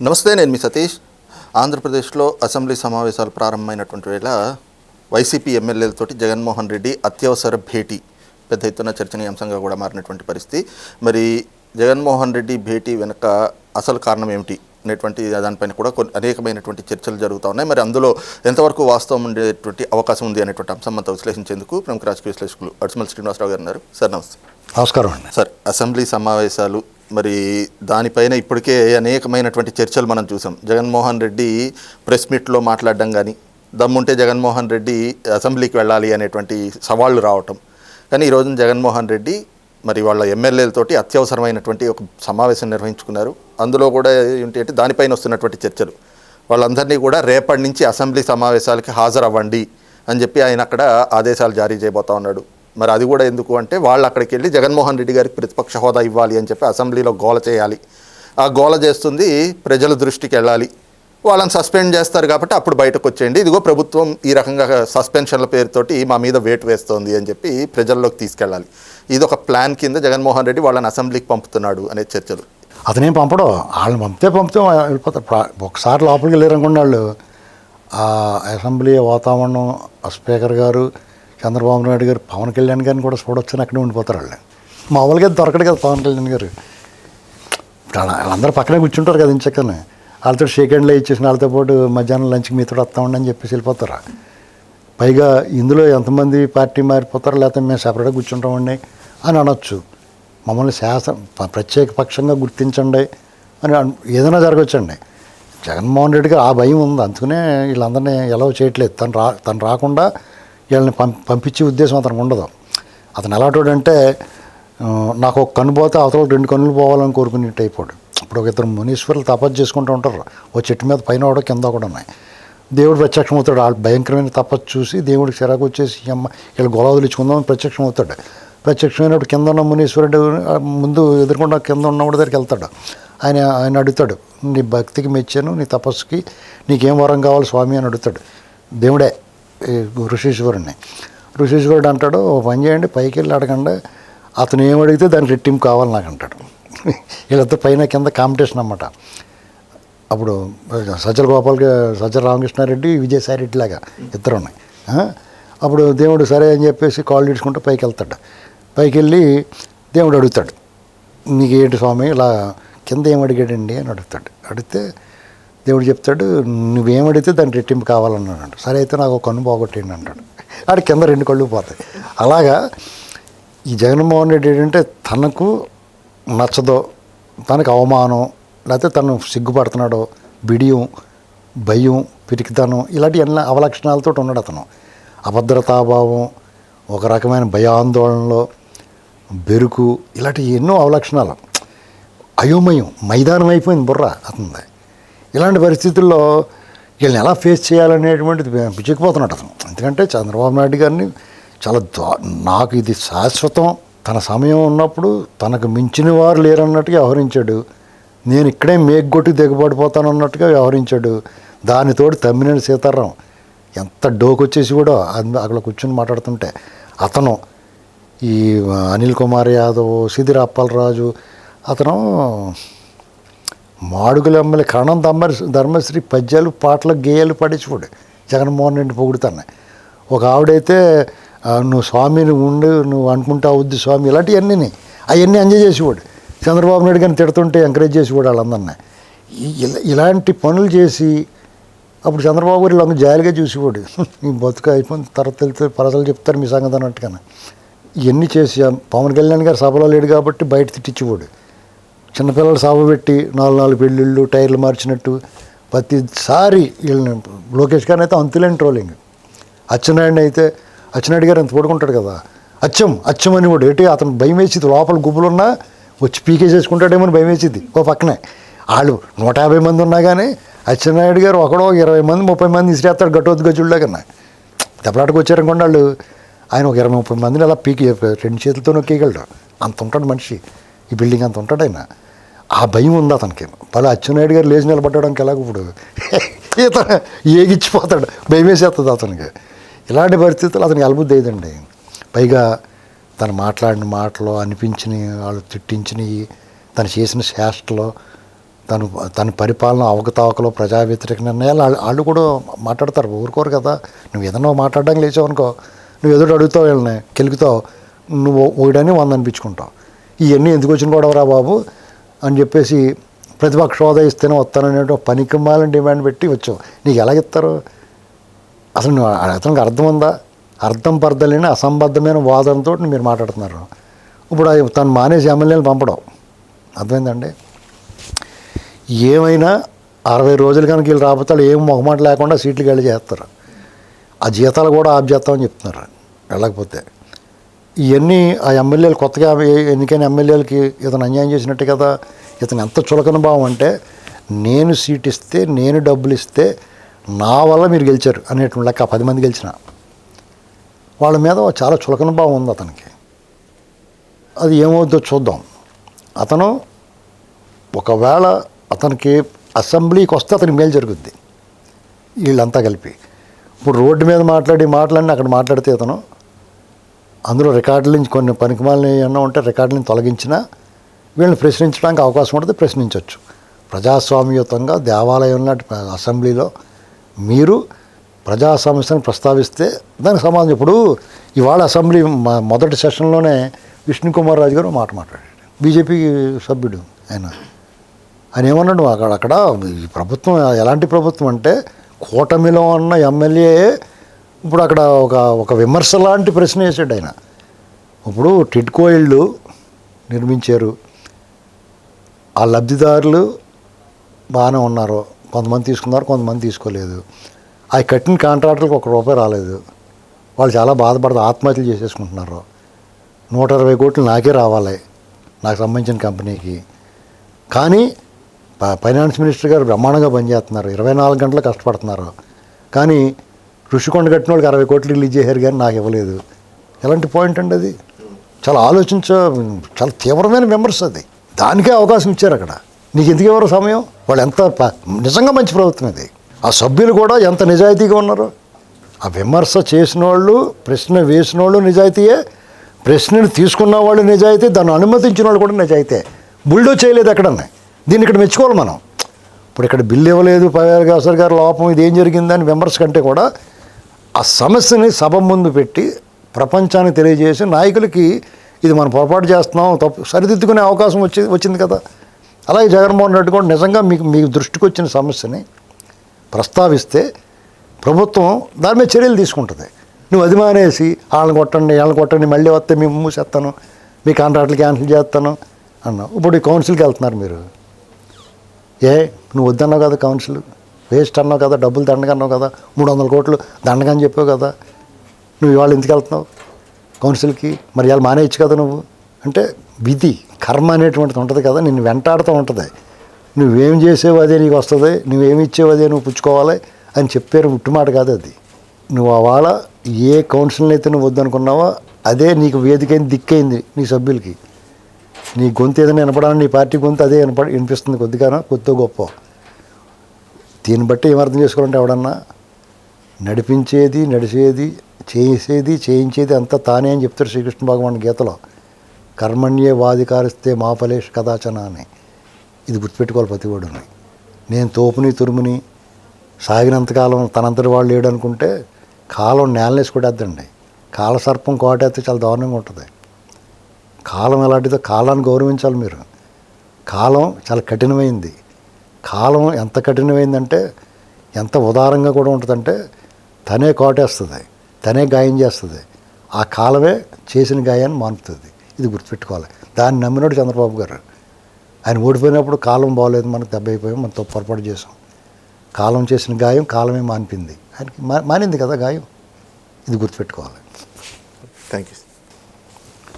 నమస్తే నేను మీ సతీష్. ఆంధ్రప్రదేశ్లో అసెంబ్లీ సమావేశాలు ప్రారంభమైనటువంటి వేళ వైసీపీ ఎమ్మెల్యేలతోటి జగన్మోహన్ రెడ్డి అత్యవసర భేటీ పెద్ద ఎత్తున చర్చనీయాంశంగా కూడా మారినటువంటి పరిస్థితి. మరి జగన్మోహన్ రెడ్డి భేటీ వెనుక అసలు కారణం ఏమిటి అనేటువంటి దానిపైన కూడా కొన్ని అనేకమైనటువంటి చర్చలు జరుగుతూ ఉన్నాయి. మరి అందులో ఎంతవరకు వాస్తవం ఉండేటువంటి అవకాశం ఉంది అనేటువంటి అంశం అంతా విశ్లేషించేందుకు ప్రముఖ రాజకీయ విశ్లేషకులు అడిసిమల్ శ్రీనివాసరావు గారు ఉన్నారు. సార్ నమస్తే. నమస్కారం అండి. సార్ అసెంబ్లీ సమావేశాలు మరి దానిపైన ఇప్పటికే అనేకమైనటువంటి చర్చలు మనం చూసాం. జగన్మోహన్ రెడ్డి ప్రెస్ మీట్లో మాట్లాడడం కానీ దమ్ముంటే జగన్మోహన్ రెడ్డి అసెంబ్లీకి వెళ్ళాలి అనేటువంటి సవాళ్ళు రావటం. కానీ ఈరోజు జగన్మోహన్ రెడ్డి మరి వాళ్ళ ఎమ్మెల్యేలతోటి అత్యవసరమైనటువంటి ఒక సమావేశం నిర్వహించుకున్నారు. అందులో కూడా ఏంటి అంటే దానిపైన వస్తున్నటువంటి చర్చలు. వాళ్ళందరినీ కూడా రేపటి నుంచి అసెంబ్లీ సమావేశాలకి హాజరవ్వండి అని చెప్పి ఆయన అక్కడ ఆదేశాలు జారీ చేయబోతా ఉన్నాడు. మరి అది కూడా ఎందుకు అంటే వాళ్ళు అక్కడికి వెళ్ళి జగన్మోహన్ రెడ్డి గారికి ప్రతిపక్ష హోదా ఇవ్వాలి అని చెప్పి అసెంబ్లీలో గోల చేయాలి. ఆ గోల చేస్తుంది ప్రజల దృష్టికి వెళ్ళాలి. వాళ్ళని సస్పెండ్ చేస్తారు కాబట్టి అప్పుడు బయటకు వచ్చేయండి. ఇదిగో ప్రభుత్వం ఈ రకంగా సస్పెన్షన్ల పేరుతోటి మా మీద వేటు వేస్తోంది అని చెప్పి ప్రజల్లోకి తీసుకెళ్ళాలి. ఇది ఒక ప్లాన్ కింద జగన్మోహన్ రెడ్డి వాళ్ళని అసెంబ్లీకి పంపుతున్నాడు అనే చర్చలు. అతనేం పంపడం. వాళ్ళని పంపితే పంపితే వెళ్ళిపోతారు. ప్రా- ఒకసారి లోపలికి వెళ్ళారనుకున్న వాళ్ళు. అసెంబ్లీ వాతావరణం స్పీకర్ గారు చంద్రబాబు నాయుడు గారు పవన్ కళ్యాణ్ గారిని కూడా చూడొచ్చని అక్కడే ఉండిపోతారు వాళ్ళు మామూలుగా దొరకడు కదా పవన్ కళ్యాణ్ గారు. వాళ్ళందరూ పక్కనే కూర్చుంటారు కదా ఇంచక్కనే వాళ్ళతో షేక్ హ్యాండ్లో ఇచ్చేసిన వాళ్ళతో పాటు మధ్యాహ్నం లంచ్కి మీతో వస్తా ఉండని చెప్పేసి వెళ్ళిపోతారు? పైగా ఇందులో ఎంతమంది పార్టీ మారిపోతారో లేకపోతే మేము సపరేట్గా కూర్చుంటామండి అని అనొచ్చు. మమ్మల్ని శాసన ప- ప్రత్యేక పక్షంగా గుర్తించండి అని ఏదైనా జరగవచ్చండి జగన్మోహన్ రెడ్డికి ఆ భయం ఉంది. అందుకనే వీళ్ళందరినీ ఎలా చేయట్లేదు. తను రా తను రాకుండా వీళ్ళని పం పంపించే ఉద్దేశం అతనికి ఉండదు. అతను ఎలాంటి అంటే నాకు ఒక కన్ను పోతే అవతల రెండు కన్నులు పోవాలని కోరుకునేట్టు అయిపోడు. ఇప్పుడు ఒక ఇద్దరు మునీశ్వరులు తపస్సు చేసుకుంటూ ఉంటారు. ఓ చెట్టు మీద పైన ఒకటి కింద కూడా ఉన్నాయి. దేవుడు ప్రత్యక్షం అవుతాడు వాళ్ళు భయంకరమైన తపస్సు చూసి దేవుడికి చిరాకు వచ్చేసి అమ్మ వీళ్ళు గొలవలు ఇచ్చుకుందామని ప్రత్యక్షం అవుతాడు ప్రత్యక్షమైనప్పుడు కింద ఉన్న మునీశ్వరుడు ముందు ఎదుర్కొండ కింద ఉన్నవాడి దగ్గరికి వెళ్తాడు. ఆయన ఆయన అడుగుతాడు నీ భక్తికి మెచ్చాను నీ తపస్సుకి నీకేం వరం కావాలి స్వామి అని అడుగుతాడు. దేవుడే ఋషీశ్వరుణ్ణి. ఋషీశ్వరుడు అంటాడు "ఓ పని చేయండి పైకి వెళ్ళి అడగండి. అతను ఏమడిగితే దానికి రెట్టింపు కావాలి నాకు అంటాడు వీళ్ళతో పైన కింద కాంపిటీషన్ అన్నమాట. అప్పుడు సజ్జల గోపాల్ సజ్జల రామకృష్ణారెడ్డి విజయసాయిరెడ్డి లాగా ఇద్దరు ఉన్నాయి అప్పుడు దేవుడు సరే అని చెప్పేసి కాళ్ళు ఇడుచుకుంటూ పైకి వెళ్తాడు పైకి వెళ్ళి దేవుడు అడుగుతాడు నీకు ఏంటి స్వామి ఇలా కింద ఏం అడిగాడండి? అని అడుగుతాడు. అడిగితే దేవుడు చెప్తాడు నువ్వేమడితే దాని రెట్టింపు కావాలన్నాడు సరే అయితే నాకు ఒక కన్ను పోగొట్టేయండి అంటాడు. ఆడి కింద రెండు కళ్ళు పోతాయి. అలాగా ఈ జగన్మోహన్ రెడ్డి ఏంటంటే తనకు నచ్చదో తనకు అవమానం లేకపోతే తను సిగ్గుపడుతున్నాడో బిడియం భయం పిరికితనం ఇలాంటి ఎన్నో అవలక్షణాలతో ఉన్నాడు అతను. అభద్రతాభావం ఒక రకమైన భయాందోళనలో బెరుకు ఇలాంటి ఎన్నో అవలక్షణాలు. అయోమయం మైదానం అయిపోయింది బుర్ర అతనిది. ఇలాంటి పరిస్థితుల్లో వీళ్ళని ఎలా ఫేస్ చేయాలనేటువంటిది పిచ్చిపోతున్నాడు అతను. ఎందుకంటే చంద్రబాబు నాయుడు గారిని చాలా దా- నాకు ఇది శాశ్వతం. తన సమయం ఉన్నప్పుడు తనకు మించిన వారు లేరన్నట్టుగా వ్యవహరించాడు. నేను ఇక్కడే మేగ్గొట్టి దిగబడిపోతాను అన్నట్టుగా వ్యవహరించాడు. దానితోటి తమ్మినేని సీతారాం. ఎంత డోకొచ్చేసి కూడా అక్కడ కూర్చొని మాట్లాడుతుంటే అతను ఈ అనిల్ కుమార్ యాదవ్ సిదిర అప్పలరాజు అతను మాడుగుల కణం కరణం దమ్మరి ధర్మశ్రీ పద్యాలు పాటలు గేయాలు పడేసిపోడు జగన్మోహన్ రెడ్డి పొగుడుతాను. ఒక ఆవిడైతే నువ్వు స్వామిని ఉండు నువ్వు అనుకుంటా అవుద్ది స్వామి ఇలాంటివన్నీ అవన్నీ ఎంజాయ్ చేసేవాడు. చంద్రబాబు నాయుడు గారిని తిడుతుంటే ఎంకరేజ్ చేసేవాడు వాళ్ళందరినీ. ఇలా- ఇలాంటి పనులు చేసి అప్పుడు చంద్రబాబు గారు ఇలా జాలిగా చూసేవాడు. ఈ బతుక అయిపోయిన తర్వాత వెళ్తే పరసలు చెప్తారు మీ సంగతి అన్నట్టుగా ఇవన్నీ చేసి ఆ పవన్ కళ్యాణ్ గారు సభలో లేడు కాబట్టి బయట తిట్టించేవాడు. చిన్నపిల్లలు సభ పెట్టి నాలుగు నాలుగు పెళ్ళిళ్ళు టైర్లు మార్చినట్టు ప్రతిసారి వీళ్ళని లోకేష్ గారిని అయితే అంతులేని ట్రోలింగ్ అచ్చెన్నాయుడిని అయితే అచ్చెన్నాయుడు గారు ఎంత పడుకుంటాడు కదా? అచ్చం అచ్చం అని కూడా ఏంటి అతను భయం వేసింది. లోపల గుబ్బులున్నా వచ్చి పీకేసేసుకుంటాడేమో అని భయం వేసింది. ఓ పక్కనే. వాళ్ళు నూట యాభై మంది ఉన్నా కానీ అచ్చెన్నాయుడు గారు ఒకడో ఇరవై మంది ముప్పై మంది ఇసిరేస్తాడు గట్టోద్దు గజుల్లో కన్నా దెబ్బలాటకు వచ్చారనుకోండి వాళ్ళు. ఆయన ఒక ఇరవై ముప్పై మందిని అలా పీకి రెండు చేతులతో నొక్కేయగలడు. అంత ఉంటాడు మనిషి. ఈ బిల్డింగ్ అంత ఉంటాడు ఆయన. ఆ భయం ఉంది అతనికి. పలు అచ్చెన్నాయుడు గారు లేచి నిలబడ్డానికి ఎలాగ ఇప్పుడు? ఇతను ఏగిచ్చిపోతాడు. భయం వేసేస్తుంది అతనికి. ఇలాంటి పరిస్థితులు అతనికి అలబుద్ధి అయ్యిందండి పైగా తను మాట్లాడిన మాటలు అనిపించినవి వాళ్ళు తిట్టించినవి తను చేసిన చేష్టలో తను తన పరిపాలన అవకతవకలు ప్రజా వ్యతిరేక నిర్ణయాలు వాళ్ళు వాళ్ళు కూడా మాట్లాడతారు. ఊరుకోరు కదా. నువ్వు ఏదన్నా మాట్లాడడానికి లేచావు అనుకో నువ్వు ఎదురు అడుగుతావు వీళ్ళని కెలుగుతావు నువ్వు ఒకడని వంద అనిపించుకుంటావు. ఇవన్నీ ఎందుకు వచ్చిన గొడవరా బాబు? అని చెప్పేసి ప్రతిపక్ష హోదా ఇస్తేనే పనికి మాలని డిమాండ్ పెట్టి వచ్చావు. నీకు ఎలా ఇస్తారు? అసలు నువ్వు అతనికి అర్థం ఉందా? అర్థం పర్థలేని అసంబద్ధమైన వాదనతో మీరు మాట్లాడుతున్నారు. ఇప్పుడు తను మానేసి ఎమ్మెల్యేలు పంపడం. అర్థమైందండి? ఏమైనా అరవై రోజులు కనుక వీళ్ళు రాబోతాలు ఏం మొహమాట లేకుండా సీట్లు వెళ్ళి చేస్తారు. ఆ జీతాలు కూడా ఆఫ్ చేస్తామని చెప్తున్నారు. వెళ్ళకపోతే. ఇవన్నీ ఆ ఎమ్మెల్యేలు కొత్తగా ఎన్నికైన ఎమ్మెల్యేలకి ఇతను అన్యాయం చేసినట్టు కదా ఇతను ఎంత చులకన భావం అంటే నేను సీట్ ఇస్తే నేను డబ్బులు ఇస్తే నా వల్ల మీరు గెలిచారు అనేటువంటి లెక్క పది మంది గెలిచిన. వాళ్ళ మీద చాలా చులకన భావం ఉంది అతనికి. అది ఏమవుద్దో చూద్దాం. అతను ఒకవేళ అతనికి అసెంబ్లీకి వస్తే అతనికి మేలు జరుగుద్ది. వీళ్ళంతా కలిపి. ఇప్పుడు రోడ్డు మీద మాట్లాడి మాట్లాడిన అక్కడ మాట్లాడితే అతను అందులో రికార్డుల నుంచి కొన్ని పనికిమాలని ఏమన్నా ఉంటే రికార్డులను తొలగించినా వీళ్ళని ప్రశ్నించడానికి అవకాశం ఉంటుంది ప్రశ్నించవచ్చు. ప్రజాస్వామ్యయుతంగా దేవాలయం లాంటి అసెంబ్లీలో మీరు ప్రజా సమస్యను ప్రస్తావిస్తే దానికి సమాధానం ఇప్పుడు ఇవాళ అసెంబ్లీ మొదటి సెషన్లోనే విష్ణుకుమార్ రాజు గారు మాట మాట్లాడాడు. బీజేపీ సభ్యుడు ఆయన. ఆయన ఏమన్నాడు? అక్కడ అక్కడ ఈ ప్రభుత్వం ఎలాంటి ప్రభుత్వం అంటే కూటమిలో ఉన్న ఎమ్మెల్యే ఇప్పుడు అక్కడ ఒక ఒక విమర్శ లాంటి ప్రశ్న వేసాడు ఆయన. ఇప్పుడు టిడ్కో ఇళ్ళు నిర్మించారు. ఆ లబ్ధిదారులు బాగానే ఉన్నారు కొంతమంది తీసుకున్నారు కొంతమంది తీసుకోలేదు. ఆ కట్టిన కాంట్రాక్టర్లకు ఒక రూపాయి రాలేదు. వాళ్ళు చాలా బాధపడదు ఆత్మహత్యలు చేసేసుకుంటున్నారు. నూట ఇరవై కోట్లు నాకే రావాలి నాకు సంబంధించిన కంపెనీకి. కానీ ఫైనాన్స్ మినిస్టర్ గారు బ్రహ్మాండంగా పనిచేస్తున్నారు. ఇరవై నాలుగు గంటలు కష్టపడుతున్నారు. కానీ ఋషికొండ కట్టిన వాళ్ళకి అరవై కోట్లు రిలీజ్ చేశారు కానీ నాకు ఇవ్వలేదు. ఎలాంటి పాయింట్ అండి అది? చాలా ఆలోచించ చాలా తీవ్రమైన మెంబర్స్ అది. దానికే అవకాశం ఇచ్చారు అక్కడ. నీకు ఎందుకు ఎవరు సమయం? వాళ్ళు ఎంత ప- నిజంగా మంచి ప్రభుత్వం ఇది. ఆ సభ్యులు కూడా ఎంత నిజాయితీగా ఉన్నారు? ఆ విమర్శ చేసిన వాళ్ళు ప్రశ్న వేసిన వాళ్ళు నిజాయితీయే. ప్రశ్నను తీసుకున్న వాళ్ళు నిజాయితీ దాన్ని అనుమతించిన వాళ్ళు కూడా నిజాయితీ బుల్డో చేయలేదు ఎక్కడన్నా. దీన్ని ఇక్కడ మెచ్చుకోవాలి మనం. ఇప్పుడు ఇక్కడ బిల్లు ఇవ్వలేదు పవేర్ గాసర్ గారు లోపం ఇది ఏం జరిగిందని విమర్శ కంటే కూడా ఆ సమస్యని సభ ముందు పెట్టి ప్రపంచానికి తెలియజేసి నాయకులకి ఇది మనం పొరపాటు చేస్తున్నాం తప్పు సరిదిద్దుకునే అవకాశం వచ్చి వచ్చింది కదా. అలాగే జగన్మోహన్ రెడ్డి కూడా నిజంగా మీకు మీ దృష్టికి వచ్చిన సమస్యని ప్రస్తావిస్తే ప్రభుత్వం దాని మీద చర్యలు తీసుకుంటుంది. నువ్వు అది మానేసి వాళ్ళని కొట్టండి వాళ్ళని కొట్టండి మళ్ళీ వస్తే మేము మూసేస్తాను మీ కాంట్రాక్ట్లు క్యాన్సిల్ చేస్తాను అన్నావు. ఇప్పుడు ఈ కౌన్సిల్కి వెళ్తున్నారు మీరు. ఏ నువ్వు వద్దన్నావు కదా కౌన్సిల్? వేస్ట్ అన్నావు కదా డబ్బులు దండగా అన్నావు కదా మూడు వందల కోట్లు దండగా అని చెప్పావు కదా. నువ్వు ఇవాళ ఎందుకు వెళ్తున్నావు? కౌన్సిల్కి మరి ఇవాళ మానేయచ్చు కదా నువ్వు? అంటే విధి కర్మ అనేటువంటిది ఉంటుంది కదా నిన్ను వెంటాడుతూ ఉంటుంది. నువ్వేం చేసేవు అదే నీకు వస్తుంది నువ్వేమి ఇచ్చేవు అదే నువ్వు పుచ్చుకోవాలి అని చెప్పారు ఉట్టుమాట కాదు అది. నువ్వు అవాళ ఏ కౌన్సిల్ని అయితే నువ్వు వద్దనుకున్నావో అదే నీకు వేదికైంది దిక్కైంది నీ సభ్యులకి. నీ గొంతు ఏదైనా వినపడాలని నీ పార్టీ గొంతు అదే వినప వినిపిస్తుంది కొద్దిగానో కొద్దిగా గొప్ప. దీన్ని బట్టి ఏమర్థం చేసుకోవాలంటే ఎవడన్నా నడిపించేది నడిచేది చేసేది చేయించేది అంతా తానే అని చెప్తారు శ్రీకృష్ణ భగవాన్ గీతలో. కర్మణ్యే వాధికారిస్తే మా ఫలేష్ కదాచన అని ఇది గుర్తుపెట్టుకోవాలి ప్రతివాడుని నేను తోపుని తురుముని సాగినంతకాలం తనంతటి వాళ్ళు లేడు అనుకుంటే కాలం నేలనేసి కొట్టేద్దండి. కాలసర్పం కోటేస్తే చాలా దారుణంగా ఉంటుంది. కాలం ఎలాంటిదో కాలాన్ని గౌరవించాలి మీరు. కాలం చాలా కఠినమైంది. కాలం ఎంత కఠినమైందంటే ఎంత ఉదారంగా కూడా ఉంటుందంటే తనే కోటేస్తుంది తనే గాయం చేస్తుంది. ఆ కాలమే చేసిన గాయాన్ని మానుపుతుంది ఇది గుర్తుపెట్టుకోవాలి. దాన్ని నమ్మినాడు చంద్రబాబు గారు. ఆయన ఓడిపోయినప్పుడు కాలం బాగోలేదు మనకు దెబ్బ అయిపోయాం మనం తప్పు పొరపాటు చేసాం కాలం చేసిన గాయం కాలమే మానిపింది. ఆయనకి మా మానింది కదా గాయం. ఇది గుర్తుపెట్టుకోవాలి. Thank you